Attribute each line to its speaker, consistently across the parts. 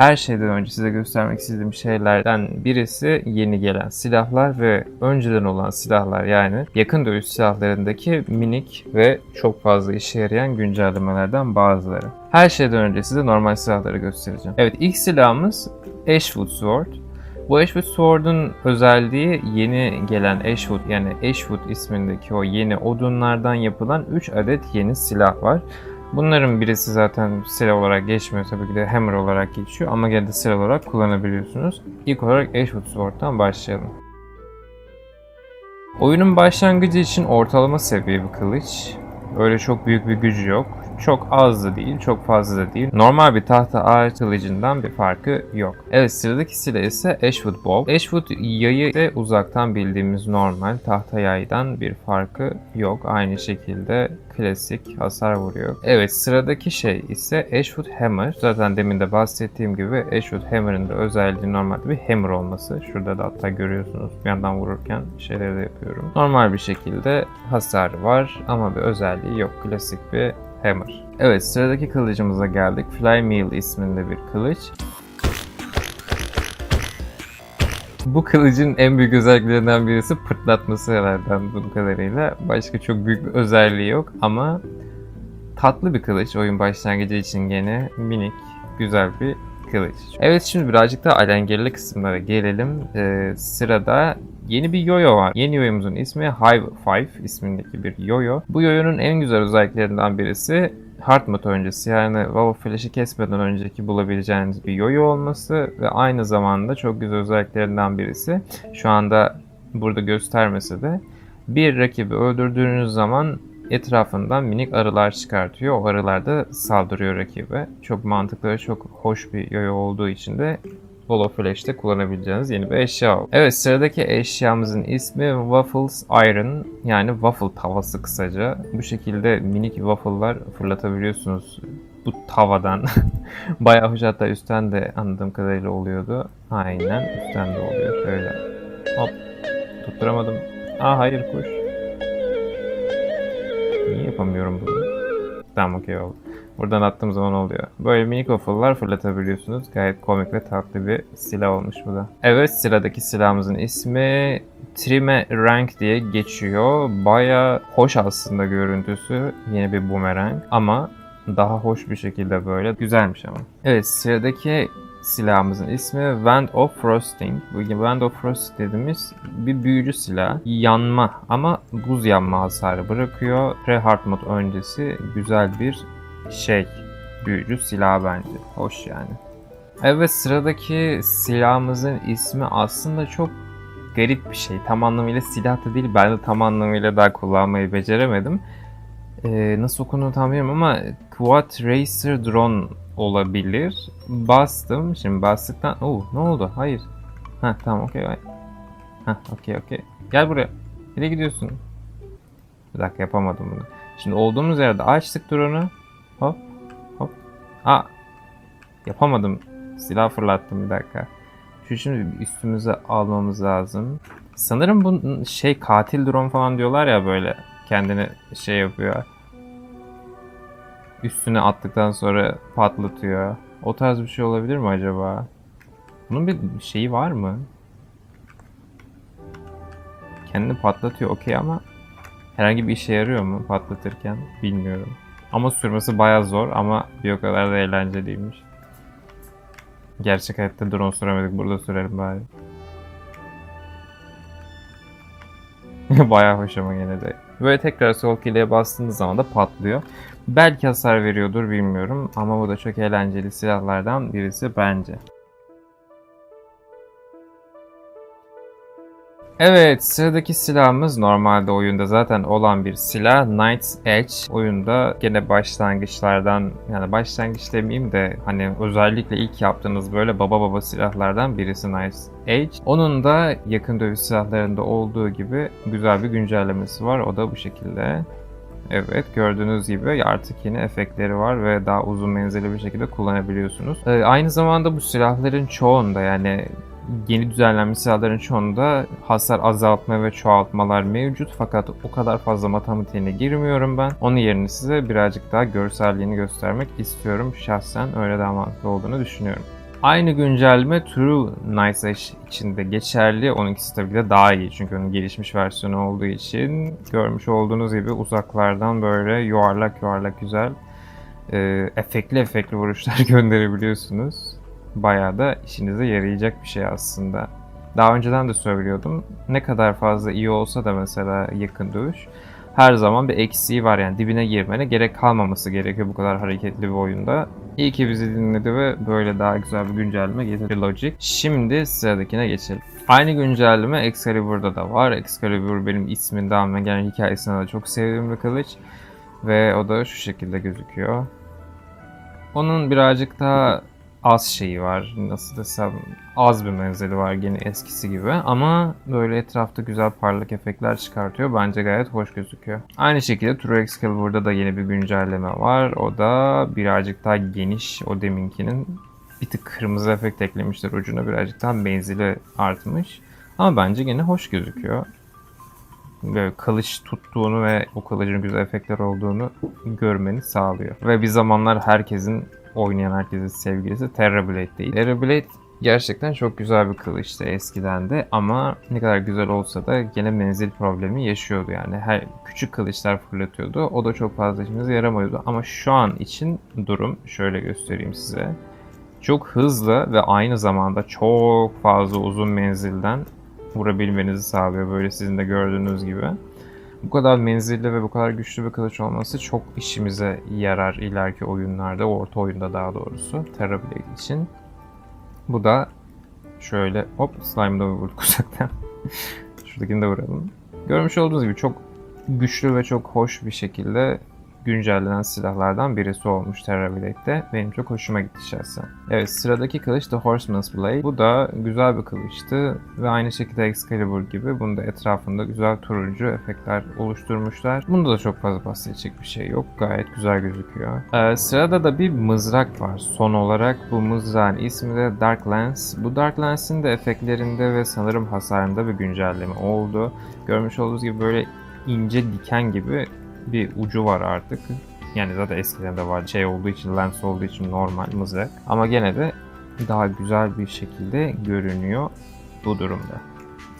Speaker 1: Her şeyden önce size göstermek istediğim şeylerden birisi yeni gelen silahlar ve önceden olan silahlar yani yakın dövüş silahlarındaki minik ve çok fazla işe yarayan güncellemelerden bazıları. Her şeyden önce size normal silahları göstereceğim. Evet ilk silahımız Ashwood Sword. Bu Ashwood Sword'un özelliği yeni gelen Ashwood yani Ashwood ismindeki o yeni odunlardan yapılan 3 adet yeni silah var. Bunların birisi zaten silah olarak geçmiyor tabii ki de hammer olarak geçiyor ama gene de silah olarak kullanabiliyorsunuz. İlk olarak Ashwood Sword'dan başlayalım. Oyunun başlangıcı için ortalama seviye bir kılıç. Öyle çok büyük bir gücü yok. Çok az da değil, çok fazla da değil. Normal bir tahta ağaç kılıcından bir farkı yok. Evet sıradaki silah ise Ashwood Bow. Ashwood yayı ise uzaktan bildiğimiz normal tahta yaydan bir farkı yok. Aynı şekilde klasik hasar vuruyor. Evet sıradaki şey ise Ashwood Hammer. Zaten demin de bahsettiğim gibi Ashwood Hammer'ın da özelliği normalde bir hammer olması. Şurada da hatta görüyorsunuz bir yandan vururken şeyleri de yapıyorum. Normal bir şekilde hasarı var ama bir özelliği yok. Klasik bir Hammer. Evet sıradaki kılıcımıza geldik. Fly isminde bir kılıç. Bu kılıcın en büyük özelliklerinden birisi pırtlatması herhalde anladığım kadarıyla. Başka çok büyük bir özelliği yok ama tatlı bir kılıç oyun başlangıcı için gene minik güzel bir kılıç. Evet şimdi birazcık da alengirli kısımlara gelelim. Ee, sırada yeni bir yoyo var. Yeni yoyomuzun ismi Hive 5 ismindeki bir yoyo. Bu yoyonun en güzel özelliklerinden birisi hard mode öncesi yani Valve Flash'ı kesmeden önceki bulabileceğiniz bir yoyo olması ve aynı zamanda çok güzel özelliklerinden birisi şu anda burada göstermese de bir rakibi öldürdüğünüz zaman etrafından minik arılar çıkartıyor. O arılar da saldırıyor rakibe. Çok mantıklı ve çok hoş bir yoyo olduğu için de Holo Flash'te kullanabileceğiniz yeni bir eşya. Evet sıradaki eşyamızın ismi Waffles Iron yani waffle tavası kısaca. Bu şekilde minik waffle'lar fırlatabiliyorsunuz bu tavadan. Bayağı hoş hatta üstten de anladığım kadarıyla oluyordu. Aynen üstten de oluyor şöyle. Hop tutturamadım. Aa hayır kuş. Niye yapamıyorum bunu? Tamam okey oldu. Buradan attığım zaman oluyor. Böyle minik waffle'lar fırlatabiliyorsunuz. Gayet komik ve tatlı bir silah olmuş bu da. Evet sıradaki silahımızın ismi Trime Rank diye geçiyor. Baya hoş aslında görüntüsü. Yeni bir boomerang ama daha hoş bir şekilde böyle. Güzelmiş ama. Evet sıradaki silahımızın ismi Wand of Frosting. Bu Wand of Frosting dediğimiz bir büyücü silah. Yanma ama buz yanma hasarı bırakıyor. Pre-hard mode öncesi güzel bir şey büyücü silah bence. Hoş yani. Evet sıradaki silahımızın ismi aslında çok garip bir şey. Tam anlamıyla silah da değil. Ben de tam anlamıyla daha kullanmayı beceremedim. Ee, nasıl okunduğunu tam bilmiyorum ama Quad Racer Drone olabilir. Bastım. Şimdi bastıktan... Oo ne oldu? Hayır. Ha tamam okey. Ha okey okey. Gel buraya. Nereye gidiyorsun? Bir dakika yapamadım bunu. Şimdi olduğumuz yerde açtık drone'u. Hop. Hop. Aa. Yapamadım. Silah fırlattım bir dakika. Şu şimdi üstümüze almamız lazım. Sanırım bu şey katil drone falan diyorlar ya böyle. Kendini şey yapıyor. Üstüne attıktan sonra patlatıyor. O tarz bir şey olabilir mi acaba? Bunun bir şeyi var mı? Kendini patlatıyor okey ama herhangi bir işe yarıyor mu patlatırken bilmiyorum. Ama sürmesi bayağı zor ama bir o kadar da eğlenceliymiş. Gerçek hayatta drone süremedik burada sürelim bari. bayağı hoş ama gene de. Böyle tekrar sol kiliye bastığınız zaman da patlıyor. Belki hasar veriyordur bilmiyorum ama bu da çok eğlenceli silahlardan birisi bence. Evet sıradaki silahımız normalde oyunda zaten olan bir silah Knight's Edge. Oyunda gene başlangıçlardan yani başlangıç demeyeyim de hani özellikle ilk yaptığınız böyle baba baba silahlardan birisi Knight's Edge. Onun da yakın dövüş silahlarında olduğu gibi güzel bir güncellemesi var. O da bu şekilde. Evet gördüğünüz gibi artık yeni efektleri var ve daha uzun menzilli bir şekilde kullanabiliyorsunuz. Ee, aynı zamanda bu silahların çoğunda yani yeni düzenlenmiş silahların çoğunda hasar azaltma ve çoğaltmalar mevcut fakat o kadar fazla matematiğine girmiyorum ben. Onun yerine size birazcık daha görselliğini göstermek istiyorum. Şahsen öyle daha mantıklı olduğunu düşünüyorum. Aynı güncelleme True Nice Edge için de geçerli. Onunkisi tabii ki de daha iyi çünkü onun gelişmiş versiyonu olduğu için görmüş olduğunuz gibi uzaklardan böyle yuvarlak yuvarlak güzel e, efektli efektli vuruşlar gönderebiliyorsunuz. Bayağı da işinize yarayacak bir şey aslında. Daha önceden de söylüyordum. Ne kadar fazla iyi olsa da mesela yakın dövüş her zaman bir eksiği var yani dibine girmene gerek kalmaması gerekiyor bu kadar hareketli bir oyunda. İyi ki bizi dinledi ve böyle daha güzel bir güncelleme getirdi Logic. Şimdi sıradakine geçelim. Aynı güncelleme Excalibur'da da var. Excalibur benim isminden ve genel hikayesinden de çok sevdiğim bir kılıç. Ve o da şu şekilde gözüküyor. Onun birazcık daha az şeyi var. Nasıl desem az bir menzili var gene eskisi gibi. Ama böyle etrafta güzel parlak efektler çıkartıyor. Bence gayet hoş gözüküyor. Aynı şekilde True Excalibur'da da yeni bir güncelleme var. O da birazcık daha geniş. O deminkinin bir tık kırmızı efekt eklemişler ucuna. Birazcık daha menzili artmış. Ama bence gene hoş gözüküyor böyle kılıç tuttuğunu ve o kılıcın güzel efektler olduğunu görmeni sağlıyor. Ve bir zamanlar herkesin oynayan herkesin sevgilisi Terrorblade değil. Terrorblade gerçekten çok güzel bir kılıçtı eskiden de ama ne kadar güzel olsa da gene menzil problemi yaşıyordu yani. Her küçük kılıçlar fırlatıyordu. O da çok fazla işimize yaramıyordu. Ama şu an için durum şöyle göstereyim size. Çok hızlı ve aynı zamanda çok fazla uzun menzilden vurabilmenizi sağlıyor böyle sizin de gördüğünüz gibi. Bu kadar menzilli ve bu kadar güçlü bir kılıç olması çok işimize yarar ileriki oyunlarda, orta oyunda daha doğrusu Terrorblade için. Bu da şöyle hop slime'da vurduk uzaktan. Şuradakini de vuralım. Görmüş olduğunuz gibi çok güçlü ve çok hoş bir şekilde güncellenen silahlardan birisi olmuş Terrablade'de. Benim çok hoşuma gitti şahsen. Evet sıradaki kılıç The Horseman's Blade. Bu da güzel bir kılıçtı ve aynı şekilde Excalibur gibi bunu da etrafında güzel turuncu efektler oluşturmuşlar. Bunda da çok fazla bahsedecek bir şey yok. Gayet güzel gözüküyor. Ee, sırada da bir mızrak var. Son olarak bu mızrağın ismi de Dark Lance. Bu Dark Lance'in de efektlerinde ve sanırım hasarında bir güncelleme oldu. Görmüş olduğunuz gibi böyle ince diken gibi bir ucu var artık. Yani zaten eskiden de var. Şey olduğu için, lens olduğu için normal mızrak. Ama gene de daha güzel bir şekilde görünüyor bu durumda.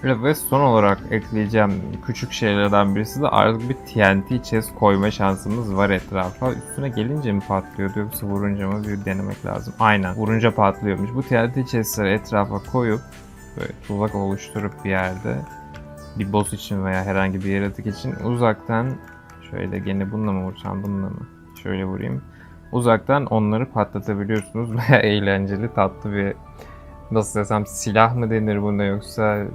Speaker 1: Ve son olarak ekleyeceğim küçük şeylerden birisi de artık bir TNT chest koyma şansımız var etrafa. Üstüne gelince mi patlıyordu yoksa vurunca mı bir denemek lazım. Aynen vurunca patlıyormuş. Bu TNT chestleri etrafa koyup böyle tuzak oluşturup bir yerde bir boss için veya herhangi bir yaratık için uzaktan Şöyle gene bununla mı vursam bununla mı? Şöyle vurayım. Uzaktan onları patlatabiliyorsunuz. Baya eğlenceli tatlı bir nasıl desem silah mı denir bunda yoksa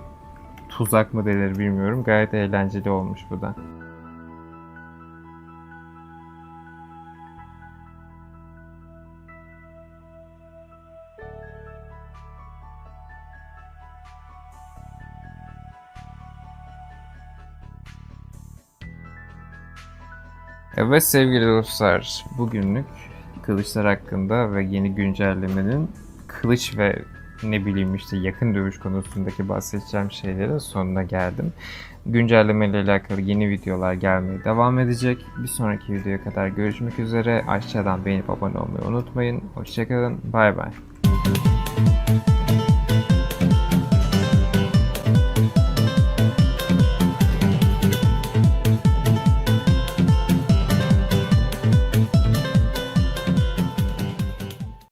Speaker 1: tuzak mı denir bilmiyorum. Gayet eğlenceli olmuş bu da. Evet sevgili dostlar, bugünlük kılıçlar hakkında ve yeni güncellemenin kılıç ve ne bileyim işte yakın dövüş konusundaki bahsedeceğim şeylerin sonuna geldim. Güncelleme ile alakalı yeni videolar gelmeye devam edecek. Bir sonraki videoya kadar görüşmek üzere. Aşağıdan beğenip abone olmayı unutmayın. Hoşçakalın. Bay bay.